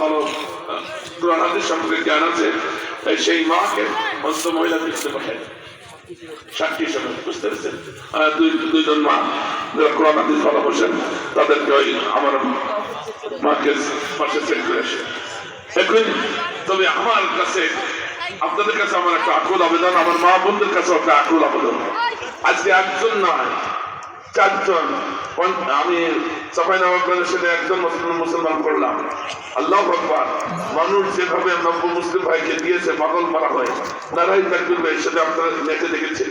ভালো কোরআন হাদিস সম্পর্কে জ্ঞান আছে, তাই সেই মাকে মহিলা দেখতে পাঠায়। আমার তবে আমার কাছে, আপনাদের কাছে আমার একটা আকুল আবেদন, আমার মা বোনদের কাছে একটা আকুল আবেদন। আজকে একজন নয় চারজন। আমি পড়ে সেটা একজন মুসলমান মুসলমান করলাম। আল্লাহ ভগবান মানুষ যেভাবে নব্য মুসলিম ভাইকে দিয়েছে, পাগল মারা হয়। নারাই তাকবির ভাই সেটা আপনারা নেটে দেখেছেন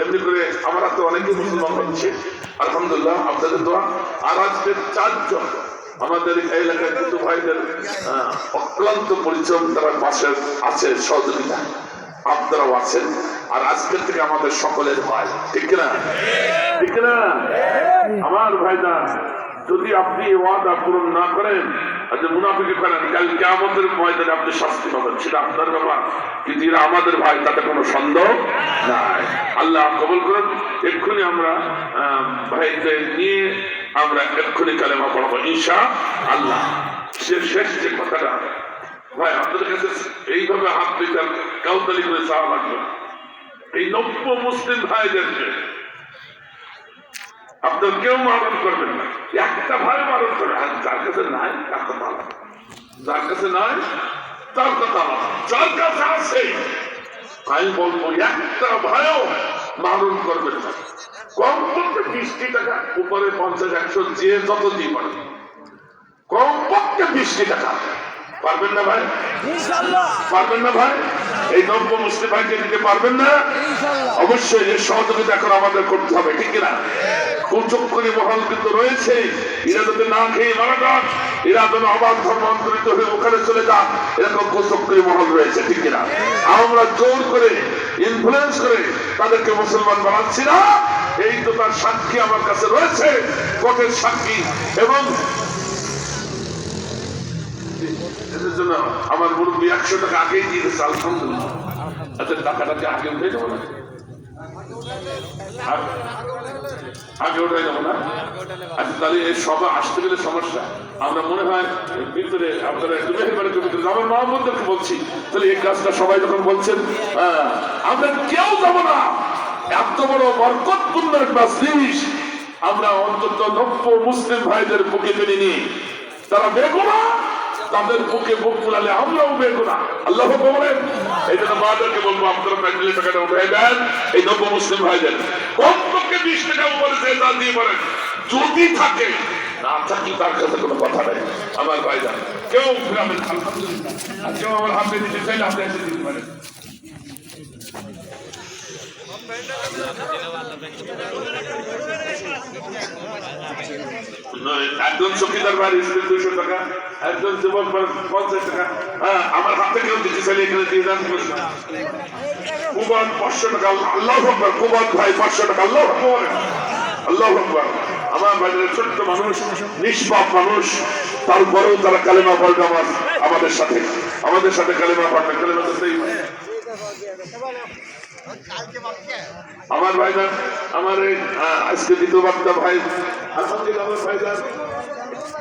এমনি করে আমার হাতে অনেকে মুসলমান হচ্ছে। আলহামদুলিল্লাহ, আপনাদের দোয়া। আর আজকে চারজন আমাদের এলাকার কিছু ভাইদের অক্লান্ত পরিশ্রম তারা পাশে আছে, সহযোগিতা। আপনারাও আছেন। আর আজকের থেকে আমাদের সকলের ভাই, ঠিক না ঠিক না আমার ভাইজান, যদি আপনি ওয়াদা পূরণ না করেন কোনো নাই। আল্লাহ এক্ষুনি আমরা ভাইদের নিয়ে আমরা এক্ষুনি কালেমা পড়াবো ঈশা আল্লাহ সে শেষ যে কথাটা, ভাই, আপনাদের কাছে এইভাবে হাত দিতে কাউতালি করে চাওয়া লাগবে এই নব্য মুসলিম ভাইদেরকে আপনার কেউ মারণ করবেন না। একটা ভাই মারণ করবে আর যার কাছে নাই, তার কথা আলাদা। যার কাছে নাই, তার কথা আলাদা। যার কাছে আছে, আমি বলব, একটা ভাইও মারণ করবেন না। কম পক্ষে বৃষ্টি টাকা, উপরে পঞ্চাশ, একশো, যে যত দিয়ে পারে। কম পক্ষে বৃষ্টি টাকা। পারবেন না ভাই? পারবেন না ভাই? এই নব্য দিতে পারবেন না? অবশ্যই এর সহযোগিতা এখন আমাদের করতে হবে ঠিক না কুচক্করি মহল কিন্তু রয়েছে। এরা যাতে না খেয়ে মারা যান এরা যেন অবাধ ধর্ম অন্তরিত হয়ে ওখানে চলে যান এরকম কুচক্করি মহল রয়েছে ঠিক না আমরা জোর করে ইনফ্লুয়েন্স করে তাদেরকে মুসলমান বানাচ্ছি না। এই তো তার সাক্ষী আমার কাছে রয়েছে কোর্টের সাক্ষী। এবং এদের জন্য আমার মুরব্বী একশো টাকা আগেই দিয়ে দিচ্ছে আলহামদুলিল্লাহ। আচ্ছা টাকাটাকে আগে উঠে যাব না? আগে উঠে যাব না? আচ্ছা তাহলে এই আসতে গেলে সমস্যা। আমরা মনে হয় ভিতরে আপনারা আমার বলছি। তাহলে এই কাজটা সবাই যখন বলছেন আমরা কেউ যাব না। এত বড় বরকতপূর্ণ একটা জিনিস আমরা অন্তত নব্য মুসলিম ভাইদের বুকে টেনে নিই। তারা বেগুনা তাদের বুকে বুক ফুলালে আমরাও বেগুনা আল্লাহ বলেন, এই জন্য বাজারকে বলব, আপনারা প্যান্ডেলের টাকাটা উঠে দেন, এই নব্য মুসলিম ভাইদের। কমপক্ষে বিশ টাকা উপরে যা দিয়ে পারেন, যদি থাকে, না থাকি তার কাছে কোনো কথা আমার কেউ আলহামদুলিল্লাহ কেউ আমার হাতে দিতে চাইলে এসে দিতে পারেন। একজন চকিদার স্কুল দুইশো টাকা। একজন যুবক পঞ্চাশ টাকা হ্যাঁ আমার হাতে কেউ দিতে চাইলে এখানে দিয়ে দেন। কুবন পাঁচশো টাকা, আল্লাহ আকবর কুবন ভাই, পাঁচশো টাকা, আল্লাহ আকবর। আল্লাহ আকবর। আমার বাড়ির ছোট্ট মানুষ, নিষ্পাপ মানুষ, তারপরেও তারা কালেমা পড়বে আমার, আমাদের সাথে। আমাদের সাথে কালেমা পড়বে কালেমা করতেই আমার ভাইজান, আমার আজকে দ্বিতীয় বার্তা ভাই, আলহামদুলিল্লাহ, আমার ভাইজান।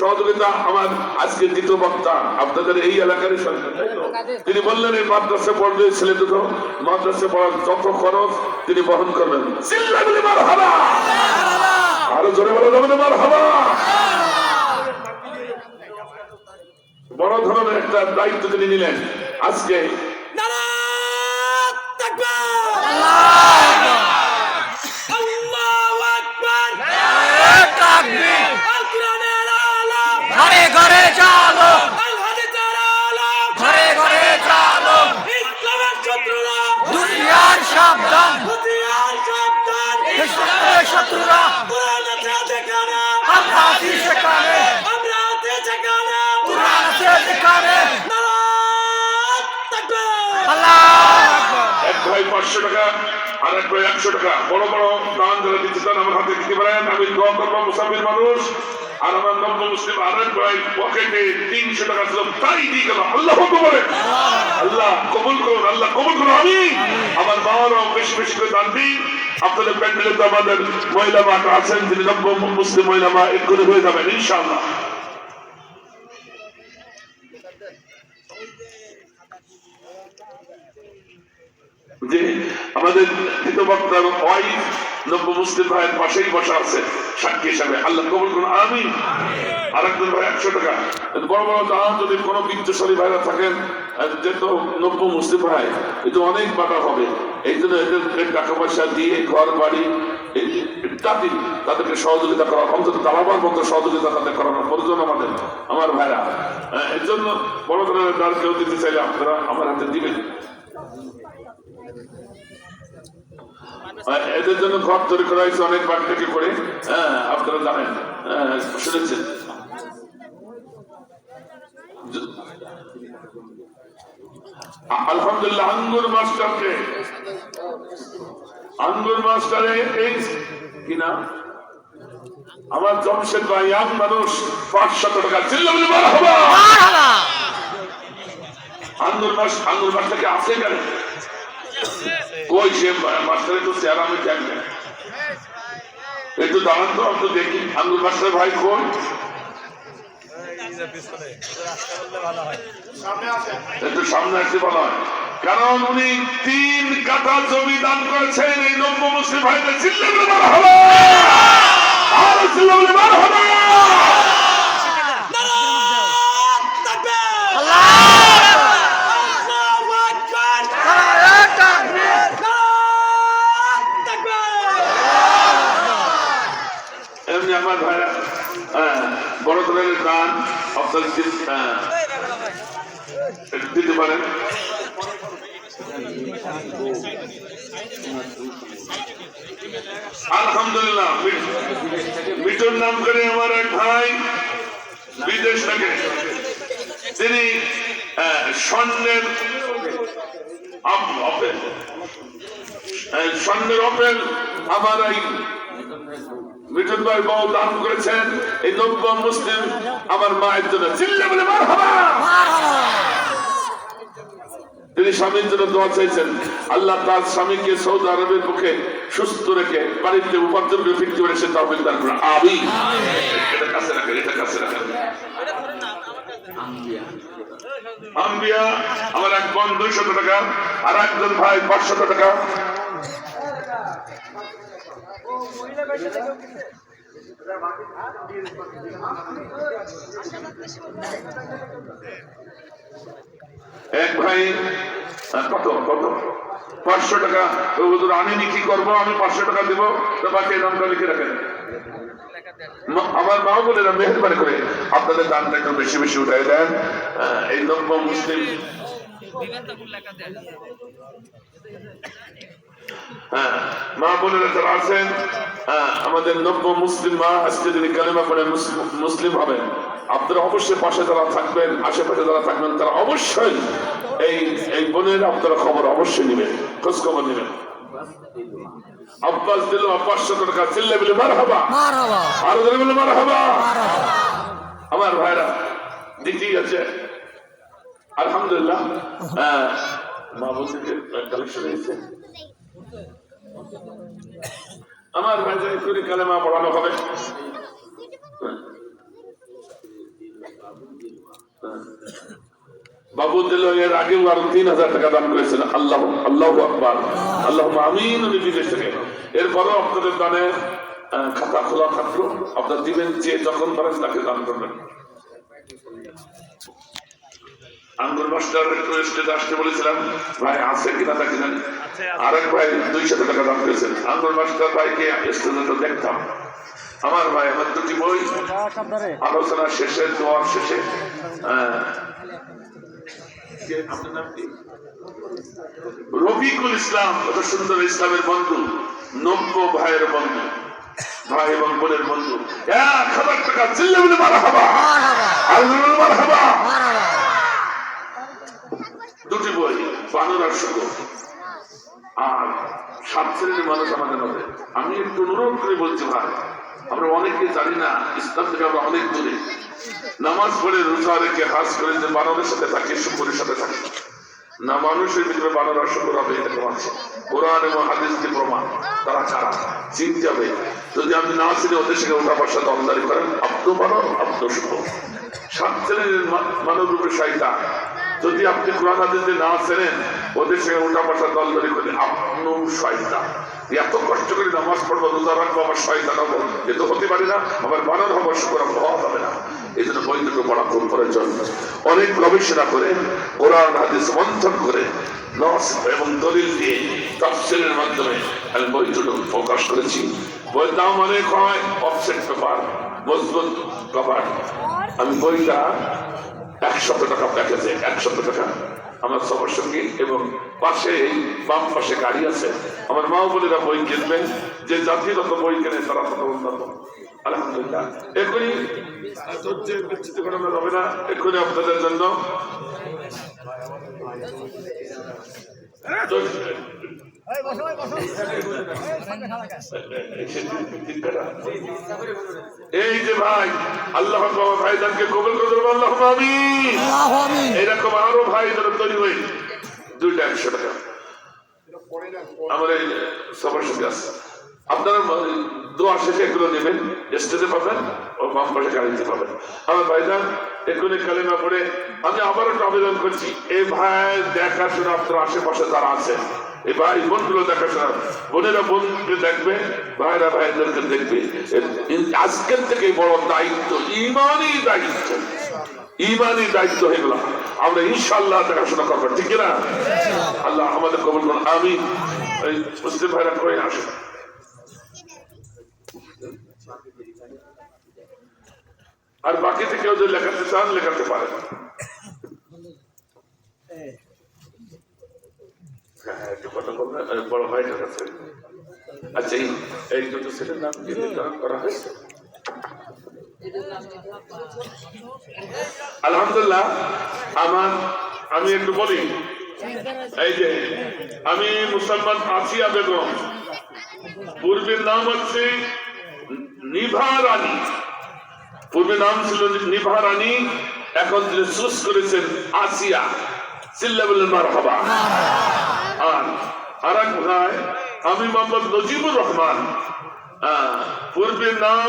সহযোগিতা আমার আজকে দ্বিতীয় বক্তা আপনাদের এই এলাকারই সরকার তাই তো? তিনি বললেন এই মাদ্রাসা পড়বে ছেলে দুটো মাদ্রাসা পড়ার যত খরচ তিনি বহন করবেন। আরও জোরে বলা যাবে না মার হাবা বড় ধরনের একটা দায়িত্ব তিনি নিলেন। আজকে নারাত তাকবীর আল্লাহু! যায় শত্রুরা? আমরা আছি সেখানে। আমরা আছি সেখানে। কোরআন আছে সেখানে এক ভাই পাঁচশো টাকা, আর এক ভাই একশো টাকা। বড় বড়, দান যারা দিতে চান আমার হাতে দিতে পারেন। আমি দোয়া মুসাফির মানুষ। আর আমার নব্য মুসলিম আরেক ভাই পকেটে তিনশো টাকা ছিল, তাই দিয়ে গেল। আল্লাহ কবলে আল্লাহ কবুল করুন, আল্লাহ কবুল করুন আমি আমার বাবারাও বেশি বেশি করে দান দিন। আপনাদের প্যান্ডেলে তো আমাদের মহিলা মা আছেন, যিনি নব্য মুসলিম মহিলা মা এক্ষুনি হয়ে যাবেন যে আমাদের ওয়াইফ নব্য মুসলিম ভাইয়ের পাশেই বসা আছে, সাক্ষী হিসাবে। আল্লাহ কবুল করুন আমি ভাই একশো টাকা। বড় বড় দাম যদি কোনো বিত্তশালী ভাইরা থাকেন আহ, নব্য মুসলিম ভাই এটা অনেক বাটা হবে। এই জন্য এদের টাকা পয়সা দিয়ে ঘর বাড়ি ইত্যাদি তাদেরকে সহযোগিতা করা অন্তত দালাবার মতো সহযোগিতা তাদের করানোর প্রয়োজন আমাদের আমার ভাইরা। এর জন্য বড় ধরনের দান কেউ দিতে চাইলে আপনারা আমার হাতে দিবেন। এদের জন্য ঘর তৈরি করা হয়েছে অনেক বাড়ি থেকে করে হ্যাঁ আপনারা জানেন শুনেছেন। আলহামদুলিল্লাহ আঙ্গুর মাস্টারকে। আঙ্গুর মাস্টারে এই কি না আমার জমশেদ ভাই ইয়াং মানুষ পাঁচশত টাকা। চিল্লা বলে হবা। আঙ্গুর মাস আঙ্গুর মাস্টারকে আছে কেন? কই সে মাস্টারে তো চেয়ার আমি জানি না একটু দাঁড়ান তো আমি তো দেখি। আঙ্গুর মাস্টার ভাই কই? একটু সামনে আসতে বলা হয় কারণ উনি তিন কাঠা জমি দান করেছেন এই নব্য মুসলিম ভাইদের চিল্লে বলে হবে আর চিল্লে বলে মারা হবে নারায়ণ তাকবীর আল্লাহু আকবার নারায়ণ তাকবীর এমনি আমার ভাইরা হ্যাঁ, বড় ধরনের দান আপনার দি- হ্যাঁ, একটু দিতে পারেন। আলহামদুলিল্লাহ মি- মিঠুন নাম করে আমার এক ভাই বিদেশ থেকে। তিনি স্বর্ণের স্বর্ণের অপেল আমার এই মিঠুন ভাই বউ দান করেছেন। এই নব্য মুসলিম আমার মায়ের জন্য চিল্লে বলে তিনি স্বামীর জন্য দোয়া চাইছেন। আল্লাহ তার স্বামীকে সৌদি আরবের পক্ষে সুস্থ রেখে বাড়িতে উপার্জন করে ফিরতে পারে সে করে আমি এটা কাছে রাখেন, এটা কাছে রাখেন। আমার এক বোন দুইশত টাকা, আর একজন ভাই পাঁচশত টাকা। এক ভাই কত কত? পাঁচশো টাকা। হুজুর, আনিনি, কি করব? আমি পাঁচশো টাকা দিব, তো বাকি নামটা লিখে রাখেন? আমার মা বোনেরা মেহরবানি করে। আপনাদের দানটা একটু বেশি বেশি উঠাই দেন। এই নব্য মুসলিম। হ্যাঁ মা বোনেরা যারা আছেন হ্যাঁ, আমাদের নব্য মুসলিম মা আজকে যদি কালেমা পড়ে মুসলিম- হবেন আপনারা অবশ্যই পাশে যারা থাকবেন আশেপাশে যারা থাকবেন তারা অবশ্যই এই এই বোনের আপনারা খবর অবশ্যই নেবেন খোঁজ খবর নেবেন। আব্বাস দিল পাঁচশো টাকা চিল্লে বলে মার হবা আরও ধরে বলে মার হবা আমার ভাইরা আছে। আলহামদুলিল্লাহ। হ্যাঁ মা বলছে কালেকশন হয়েছে আমার ভাই করে কালেমা পড়ানো হবে। বাবু দিল, এর আগে আরও তিন হাজার টাকা দান করেছেন আল্লাহ আল্লাহ আকবার। আল্লাহ আমিন, উনি বিদেশ থেকে এরপরও আপনাদের দানে খাতা খোলা থাকল। আপনার দিবেন যে যখন পারেন তাকে দান করবেন। আঙ্গুর মাস্টার একটু স্টেজে আসতে বলেছিলাম। ভাই আছে কিনা তাকে জানি আরেক ভাই দুইশত টাকা দাম করেছেন আঙ্গুর মাস্টার ভাইকে স্টেজে তো দেখতাম। আমার ভাই আমার দুটি বই। আলোচনা শেষে দোয়ার শেষে। আহ, কে, আপনার নাম কি? রফিকুল ইসলাম কত সুন্দর ইসলামের বন্ধু। নব্য ভাইয়ের বন্ধু। ভাই এবং বোনের বন্ধু। এক হাজার টাকা চিল্লে বলে মারা হবা আর মারা হবা বই, বানর আর শুকর আর সাত শ্রেণির মানুষ আমাদের মধ্যে। আমি একটু অনুরোধ করে বলছি ভাই, আমরা অনেকে জানি না, ইসলাম থেকে আমরা অনেক দূরে। নামাজ পড়ে রোজা রেখে হাজ করে যে বানরের সাথে থাকি, শুকুরের সাথে থাকি। না মানুষের ভিতরে বানর আর শুকুর হবে এরকম আছে। কোরআন এবং হাদিস যে প্রমাণ? তারা কারা চিনতে হবে যদি আপনি না চিনে ওদের সঙ্গে ওঠা বসা দমদারি করেন। আব্দ বানর, আব্দ শুকুর সাত শ্রেণির মানব রূপে শয়তান। যদি আপনি কোরআন হাদিসে না চেনেন, ওদের সঙ্গে উল্টা পাশা দলদলি করে আপনিও শয়তান। এত কষ্ট করে নামাজ পড়ব, রোজা রাখব, আমার শয়তান হব এ তো হতে পারি না, আমার বানর হব, শুক্র হবে না। এই জন্য দুটো পড়া খুব প্রয়োজন অনেক গবেষণা করে, কোরআন হাদিস মন্থন করে, নস এবং দলিল দিয়ে তাফসিরের মাধ্যমে আমি বই দুটো প্রকাশ করেছি। বইয়ের দাম অনেক হয় অফসেট পেপার মজবুত কভার আমি বইটা একশত টাকা প্যাকেজে একশত টাকা। আমার সবার সঙ্গে এবং পাশে বাম পাশে গাড়ি আছে। আমার মা বোনেরা বই কিনবেন, যে জাতিগত বই কেনে তারা তত উন্নত। আলহামদুলিল্লাহ। যাবে না। এখনই আপনাদের জন্য এই যে ভাই আল্লাহ কবল করে দেবো আল্লাহ আমিন। এরকম আরও ভাই যারা তৈরি হয়ে দুইটা একশো টাকা। আমার এই সবার সঙ্গে আছে। আপনারা দোয়া শেষে এগুলো নেবেন স্টেজে পাবেন ও বাম পাশে গাড়িতে পাবেন। আমার ভাইজান এক্ষুনি কালিমা পড়ে আমি আবার একটা আবেদন করছি এই ভাই দেখাশোনা আপনার আশেপাশে যারা আছে এই ভাই বোনেরা দেখবে, ভাইরা ভাইদেরকে দেখবে। আজকের থেকে বড় দায়িত্ব, ইমানই দায়িত্ব। ইমানই দায়িত্ব আমরা ইনশাল্লাহ দেখাশোনা করব, ঠিক না আল্লাহ আমাদের কবল করুন আমি মুসলিম ভাইরা করে আসেন। আর বাকিতে কেউ যদি লেখাতে চান, লেখাতে পারেন। হ্যাঁ, একটু কথা বড় আচ্ছা এই দুটো ছেলের নাম করা হয়েছে? আলহামদুলিল্লাহ আমার আমি একটু বলি। এই যে আমি মুসলমান আসিয়া বেগম। পূর্বের নাম হচ্ছে নিভা রানী। পূর্বে নাম ছিল নিভা রানী এখন তিনি সুস করেছেন আসিয়া। চিল্লা বললেন মার হবা আর আর এক ভাই আমি মোহাম্মদ নজিবুর রহমান। পূর্বের নাম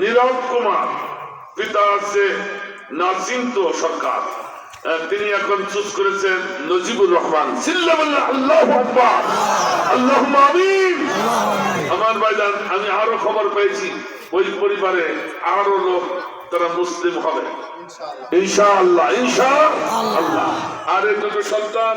নীরব কুমার পিতা আছে নাসিন্ত সরকার। তিনি এখন চুজ করেছেন নজিবুর রহমান। আমার ভাইজান আমি আরও খবর পেয়েছি ওই পরিবারে আরও লোক তারা মুসলিম হবে। ইনশাআল্লাহ। ইনশাআল্লাহ আর দুটো সন্তান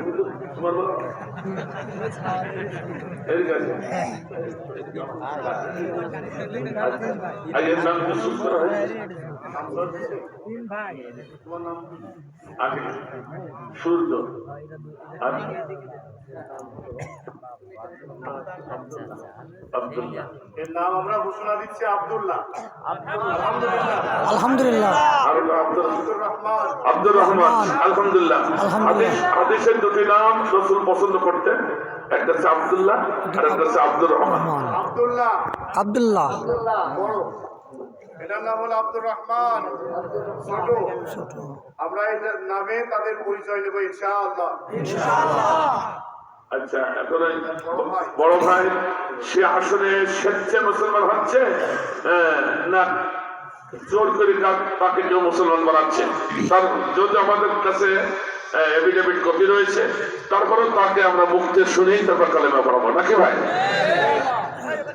তোমার নাম সূর্য। আর আব্দুল্লাহ। এর নাম আমরা ঘোষণা দিচ্ছি আব্দুল্লাহ। আলহামদুলিল্লাহ। হলো আব্দুল আব্দুর রহমান। আলহামদুলিল্লাহ। আলহামদুলিল্লাহ। হাদিসের দুটি নাম রসুল পছন্দ করতেন। একটা হচ্ছে আব্দুল্লাহ আর একটা হচ্ছে আব্দুর রহমান। রহমান। আব্দুল্লাহ। আব্দুল্লাহ। এটার নাম হলো আব্দুর রহমান। ছোট। ছোট। আমরা এটার নামে তাদের পরিচয় নেব ইনশাআল্লাহ। আচ্ছা এখন বড় ভাই, সে আসলে স্বেচ্ছায় মুসলমান হচ্ছে? না। জোর করে তাকে কেউ মুসলমান বানাচ্ছে? তার যদি আমাদের কাছে এভিডেভিট কপি রয়েছে তারপরে তাকে আমরা মুক্তি শুনেই তারপর কালেমা পড়াবো। নাকি ভাই?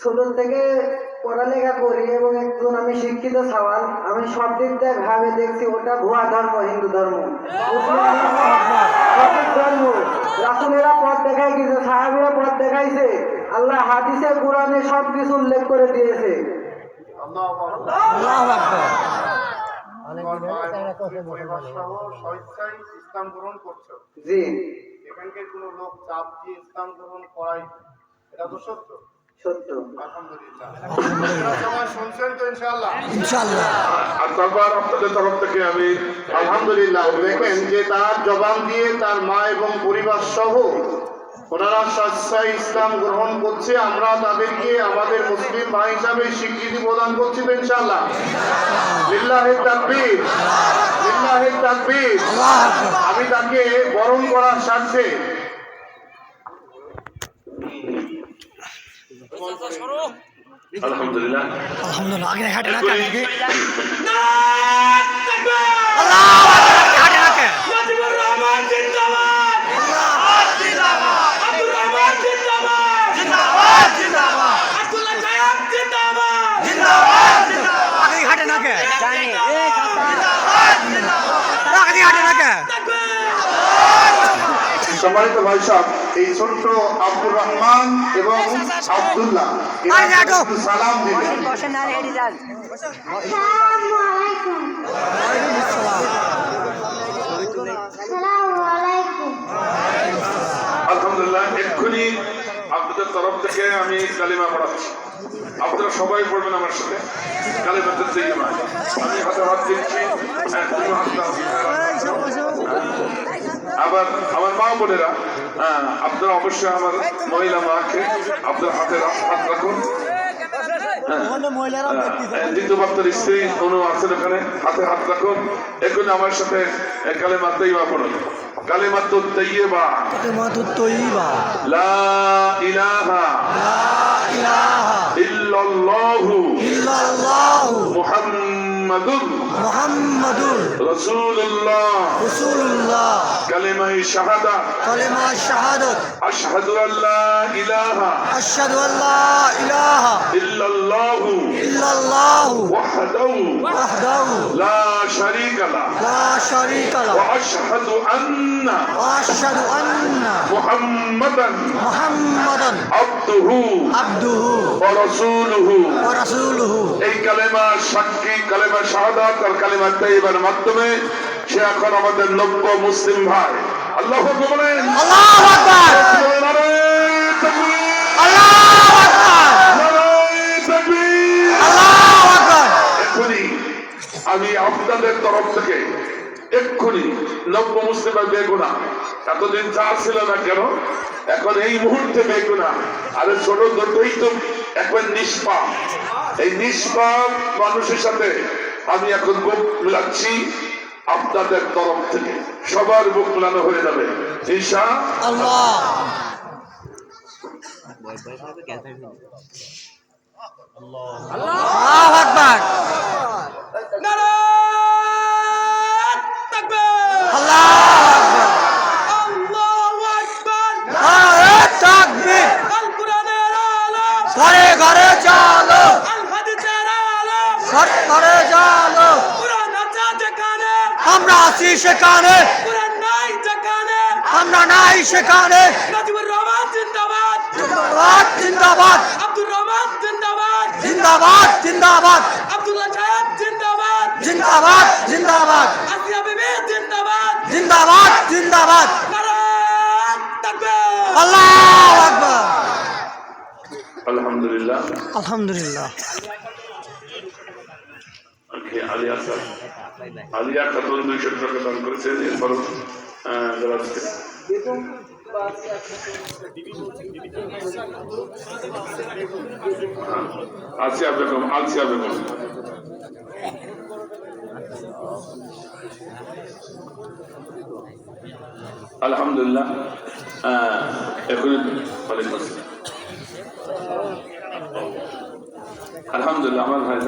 ছোট থেকে পড়ালেখা করি এবং একজন আমি শিক্ষিত সওয়াল আমি সব দিক থেকে ভাবে দেখছি ওটা ভুয়া ধর্ম হিন্দু ধর্ম। ধর্ম রাসুলেরা পথ দেখাই গেছে সাহাবিরা পথ দেখাইছে আল্লাহ হাদিসে কোরআনে সব কিছু উল্লেখ করে দিয়েছে। আল্লাহ আল্লাহু আকবার। পরিবার সহ স্বেচ্ছায় ইসলাম গ্রহণ করছ জি। এখানকার কোনো লোক চাপ দিয়ে ইসলাম গ্রহণ করাই এটা তো সত্য। সত্য। আলহামদুলিল্লাহ আপনারা সবাই শুনছেন তো ইনশাআল্লাহ? ইনশাআল্লাহ। আর তারপর আপনাদের তরফ থেকে আমি আলহামদুলিল্লাহ দেখেন যে তার জবান দিয়ে তার মা এবং পরিবার সহ ওনারা স্বেচ্ছায় ইসলাম গ্রহণ করছে। আমরা তাদেরকে আমাদের মুসলিম ভাই হিসাবে স্বীকৃতি প্রদান করছি তো ইনশাআল্লাহ। লিল্লাহে তাকবীর লিল্লাহে তাকবীর। আমি তাকে বরণ করার স্বার্থে আলহামদুলিল্লাহ আলহামদুলিল্লাহ আগে হাটে না তাকবীর! আল্লাহু আকবার হাটে না নাজিবুর রহমান জিন্দাবাদ! আব্দুর রহমান জিন্দাবাদ! আব্দুল্লাহ সাহেব জিন্দাবাদ! আগে হাটে না কে আগে হাটে না কে তাকবীর! সম্মানিত ভাই সাহেব এই ছোট্ট আব্দুর রহমান এবং আব্দুল্লাহ সালাম দিবেন। আলহামদুলিল্লাহ এক্ষুনি আপনাদের তরফ থেকে আমি কালিমা পড়াচ্ছি। আপনারা সবাই পড়বেন আমার সাথে কালিমা আমি হাতে হাত দিচ্ছি হ্যাঁ। আবার আমার মা বোনেরা হ্যাঁ, আপনারা অবশ্যই আমার মহিলা মাকে আপনার হাতে হাত রাখুন। হ্যাঁ, দ্বিতীয় বাপ্তার স্ত্রী অনু আছেন ওখানে হাতে হাত রাখুন। আমার সাথে পড়ুন। তৈবা তাইয়্যিবা লা ইলাহা লা ইলাহা ইল্লাল্লাহু। ইল্লাল্লাহু। মুহাম্মাদুর মুহাম্মাদুর রাসূলুল্লাহ। রাসূলুল্লাহ। কালিমায়ে শাহাদাত কালিমায়ে শাহাদাত আশহাদু আল্লা ইলাহা। আশহাদু আল্লা ইলাহা। ইল্লাল্লাহ। ইল্লাল্লাহ। ওয়াহদাহু। ওয়াহদাহু। লা শারীকা লা। লা শারীকা লা। ওয়া আশহাদু আন্না। ওয়া আশহাদু আন্না। মুহাম্মাদান। এই কালেমা সাক্ষী কালেমা শাহাদাত মাধ্যমে সে এখন আমাদের নব্য মুসলিম ভাই। আল্লাহ আমি আপনাদের তরফ থেকে এক্ষুনি নব্য মুসলিমের বেগুনা। এতদিন চা ছিল না কেন? এখন এই মুহূর্তে বেগুনা। আরে ছোট দুটোই তো এখন নিষ্পাপ। এই নিষ্পাপ মানুষের সাথে আমি এখন বুক মিলাচ্ছি আপনাদের তরফ থেকে সবার মুখ মিলানো হয়ে যাবে আল্লাহ আল্লাহ আকবার সেখানে কোরআন নাই যেখানে, আমরা নাই সেখানে নাজিবুর রহমান জিন্দাবাদ! জিন্দাবাদ জিন্দাবাদ আব্দুর রহমান জিন্দাবাদ! জিন্দাবাদ জিন্দাবাদ আব্দুল্লাহ সাহেব জিন্দাবাদ! জিন্দাবাদ জিন্দাবাদ আসিয়া বিবি জিন্দাবাদ! জিন্দাবাদ জিন্দাবাদ নারায়ণ তাকবীর! আল্লাহ আকবার আলহামদুলিল্লাহ আলহামদুলিল্লাহ আজকে আলিয়া আলিয়া খাতুন দুইশো টাকা দান করেছেন এরপর আসিয়া বেগম আসিয়া বেগম। আলহামদুলিল্লাহ এখন আলহামদুলিল্লাহ আমার ভাই